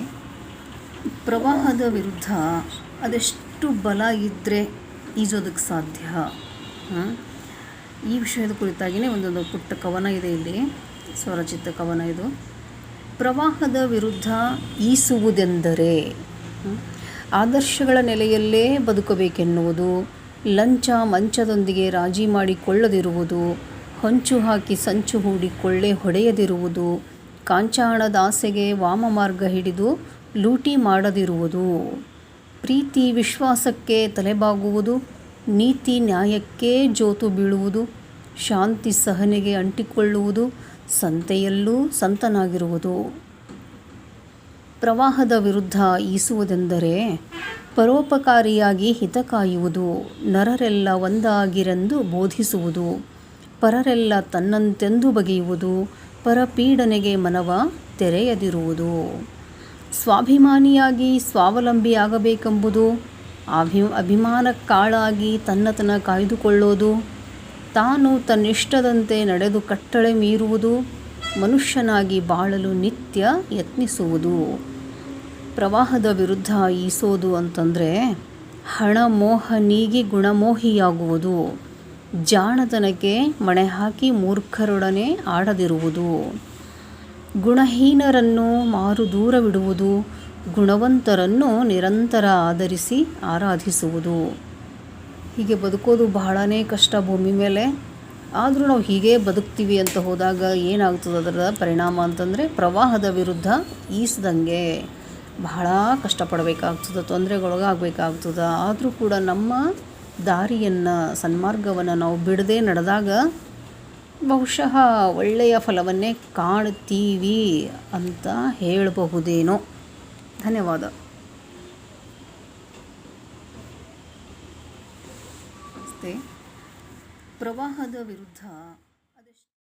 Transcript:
ಮತ್ತು ಪ್ರವಾಹದ ವಿರುದ್ಧ ಅದೆಷ್ಟು ಬಲ ಇದ್ದರೆ ಈಜೋದಕ್ಕೆ ಸಾಧ್ಯ? ಈ ವಿಷಯದ ಕುರಿತಾಗಿಯೇ ಒಂದೊಂದು ಪುಟ್ಟ ಕವನ ಇದೆ ಇಲ್ಲಿ. ಸ್ವರಚಿತ ಕವನ ಇದು. ಪ್ರವಾಹದ ವಿರುದ್ಧ ಈಸುವುದೆಂದರೆ ಆದರ್ಶಗಳ ನೆಲೆಯಲ್ಲೇ ಬದುಕಬೇಕೆನ್ನುವುದು, ಲಂಚ ಮಂಚದೊಂದಿಗೆ ರಾಜಿ ಮಾಡಿಕೊಳ್ಳದಿರುವುದು, ಹೊಂಚು ಹಾಕಿ ಸಂಚು ಹೂಡಿ ಕೊಳ್ಳೆ ಹೊಡೆಯದಿರುವುದು ಕಾಂಚಾಣದ ವಾಮಮಾರ್ಗ ವಾಮ ಮಾರ್ಗ ಹಿಡಿದು ಲೂಟಿ ಮಾಡದಿರುವುದು. ಪ್ರೀತಿ ವಿಶ್ವಾಸಕ್ಕೆ ತಲೆಬಾಗುವುದು, ನೀತಿ ನ್ಯಾಯಕ್ಕೆ ಜೋತು ಬೀಳುವುದು, ಶಾಂತಿ ಸಹನೆಗೆ ಅಂಟಿಕೊಳ್ಳುವುದು ಸಂತೆಯಲ್ಲೂ ಸಂತನಾಗಿರುವುದು. ಪ್ರವಾಹದ ವಿರುದ್ಧ ಈಸುವುದೆಂದರೆ ಪರೋಪಕಾರಿಯಾಗಿ ಹಿತ ಕಾಯುವುದು, ನರರೆಲ್ಲ ಒಂದಾಗಿರೆಂದು ಬೋಧಿಸುವುದು, ಪರರೆಲ್ಲ ತನ್ನಂತೆಂದು ಬಗೆಯುವುದು ಪರಪೀಡನೆಗೆ ಮನವ ತೆರೆಯದಿರುವುದು. ಸ್ವಾಭಿಮಾನಿಯಾಗಿ ಸ್ವಾವಲಂಬಿಯಾಗಬೇಕೆಂಬುದು, ಅಭಿ, ಅಭಿಮಾನಕ್ಕಾಳಾಗಿ ತನ್ನತನ ಕಾಯ್ದುಕೊಳ್ಳೋದು, ತಾನು ತನ್ನಿಷ್ಟದಂತೆ ನಡೆದು ಕಟ್ಟಳೆ ಮೀರುವುದು, ಮನುಷ್ಯನಾಗಿ ಬಾಳಲು ನಿತ್ಯ ಯತ್ನಿಸುವುದು. ಪ್ರವಾಹದ ವಿರುದ್ಧ ಈಸೋದು ಅಂತಂದರೆ ಹಣ ಮೋಹ ನೀಗಿ ಗುಣಮೋಹಿಯಾಗುವುದು. ಜಾಣತನಕ್ಕೆ ಮಣೆ ಹಾಕಿ ಮೂರ್ಖರೊಡನೆ ಆಡದಿರುವುದು. ಗುಣಹೀನರನ್ನು ಮಾರು ದೂರವಿಡುವುದು, ಗುಣವಂತರನ್ನು ನಿರಂತರ ಆಧರಿಸಿ ಆರಾಧಿಸುವುದು. ಹೀಗೆ ಬದುಕೋದು ಬಹಳನೇ ಕಷ್ಟ ಭೂಮಿ ಮೇಲೆ. ಆದರೂ ನಾವು ಹೀಗೆ ಬದುಕ್ತೀವಿ ಅಂತ ಹೋದಾಗ ಏನಾಗ್ತದೆ ಅದರ ಪರಿಣಾಮ ಅಂತಂದರೆ ಪ್ರವಾಹದ ವಿರುದ್ಧ ಈಸದಂಗೆ. ಬಹಳ ಕಷ್ಟಪಡಬೇಕಾಗ್ತದೆ, ತೊಂದರೆಗೊಳಗಾಗಬೇಕಾಗ್ತದೆ. ಆದರೂ ಕೂಡ ನಮ್ಮ ದಾರಿಯನ್ನು ಸನ್ಮಾರ್ಗವನ್ನು ನಾವು ಬಿಡದೆ ನಡೆದಾಗ ಬಹುಶಃ ಒಳ್ಳೆಯ ಫಲವನ್ನೇ ಕಾಣ್ತೀವಿ ಅಂತ ಹೇಳಬಹುದೇನೋ. ಧನ್ಯವಾದ. ಪ್ರವಾಹದ ವಿರುದ್ಧ